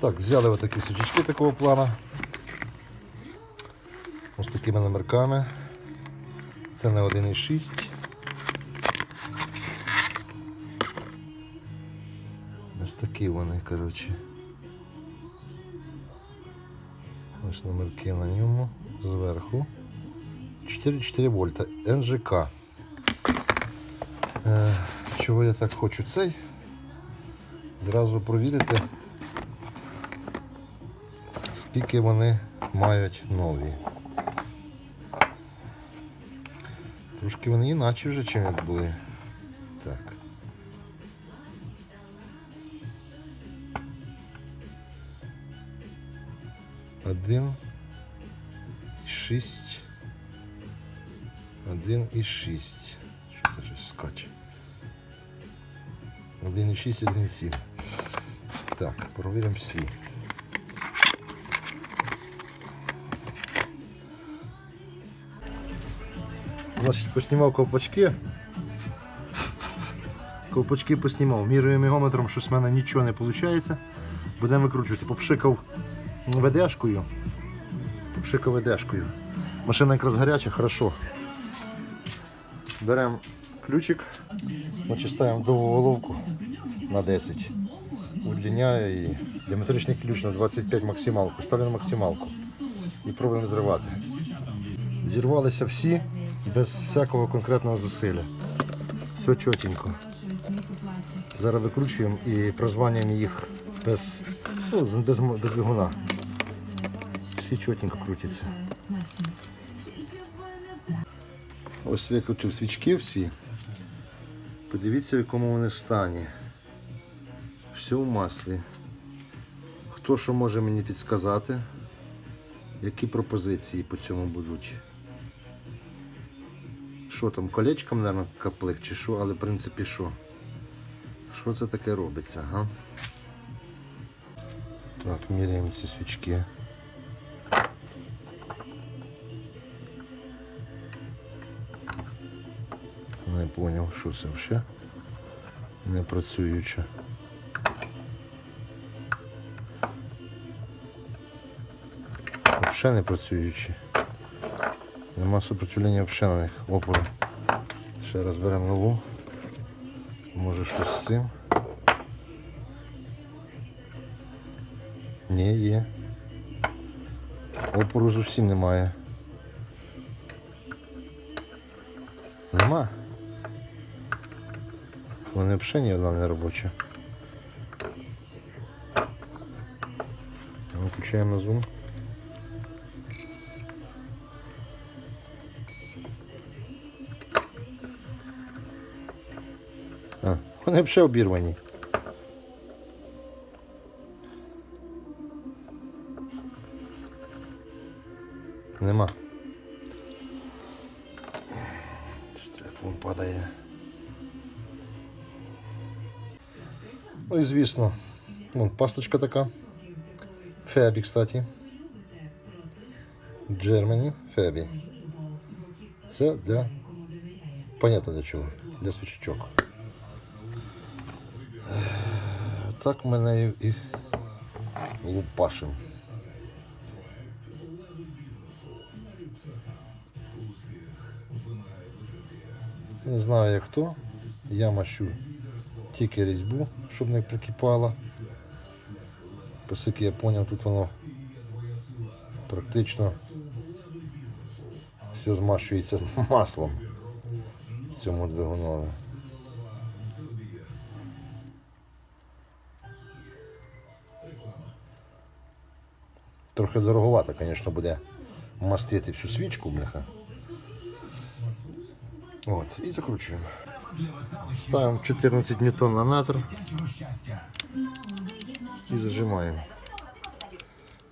Так, взяли отакі свічечки такого плану. Ось такими номерками. Це на 1,6. Ось такі вони, коротше. Ось номерки на ньому зверху. 4,4 вольта. НЖК. Е, чого я так хочу цей? Зразу провірити, скільки вони мають нові. Трошки вони іначе вже чим як були. Так. Один і шість. Один і шість. Що це щось скаче? Один і шість, один і сім. Так, провіримо всі. Значить, поснімав колпачки. Колпачки поснімав. Мірою мігометром, щось в мене нічого не виходить. Будемо викручувати. Попшикав ведешкою. Попшикав ведешкою. Машина якраз гаряча, хорошо. Беремо ключик, значить ставимо довгу головку на 10. Удлиняю і диаметричний ключ на 25 максималку. Ставлю на максималку. І пробуємо зривати. Зірвалися всі без всякого конкретного зусилля. Все чотенько. Зараз викручуємо і прозванюємо їх без, ну, без, без двигуна. Всі чотенько крутяться. Ось викрутив свічки всі. Подивіться, в якому вони стані. Все в маслі. Хто що може мені підсказати? Які пропозиції по цьому будуть? Що там, колечком, мабуть, каплик чи що, але в принципі що? Що це таке робиться, га? Так, міряємо ці свічки. Не зрозумів, що це взагалі не працююче. Взагалі не працюючі. Нема супротивлення взагалі на них опору. Ще раз беремо нову. Може щось з цим. Ні, є. Опору зовсім немає. Нема. Вони взагалі ні одна не робоча. Виключаємо на зум. Вони взагалі обірвані. Нема. Телефон падає. Ну і звісно, вон пасточка така. Фебі, кстати. Germany Фебі. Це для. Понятно для чого. Для свічечок. Так мене і, і лупашим. Не знаю як хто. Я мащу тільки різьбу, щоб не прикипало. Оскільки я зрозумів, тут воно практично все змащується маслом в цьому двигунові. Трохи дороговато, звісно, буде мастити всю свічку, бляха. От, і закручуємо. Ставимо 14 ньютон на метр і зажимаємо.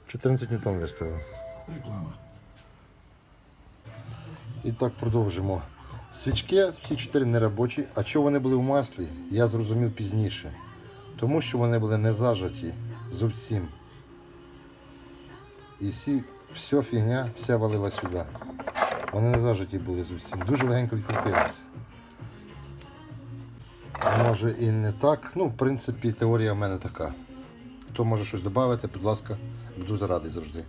14 ньютон виставив. І так продовжимо. Свічки всі чотири не робочі, а чого вони були в маслі, я зрозумів пізніше. Тому що вони були не зажаті зовсім. І всі, вся фігня, вся валила сюди. Вони не зажиті були зовсім. Дуже легенько відкрутилися. Може і не так. Ну, в принципі, теорія в мене така. Хто може щось додати, будь ласка, буду зарадий завжди.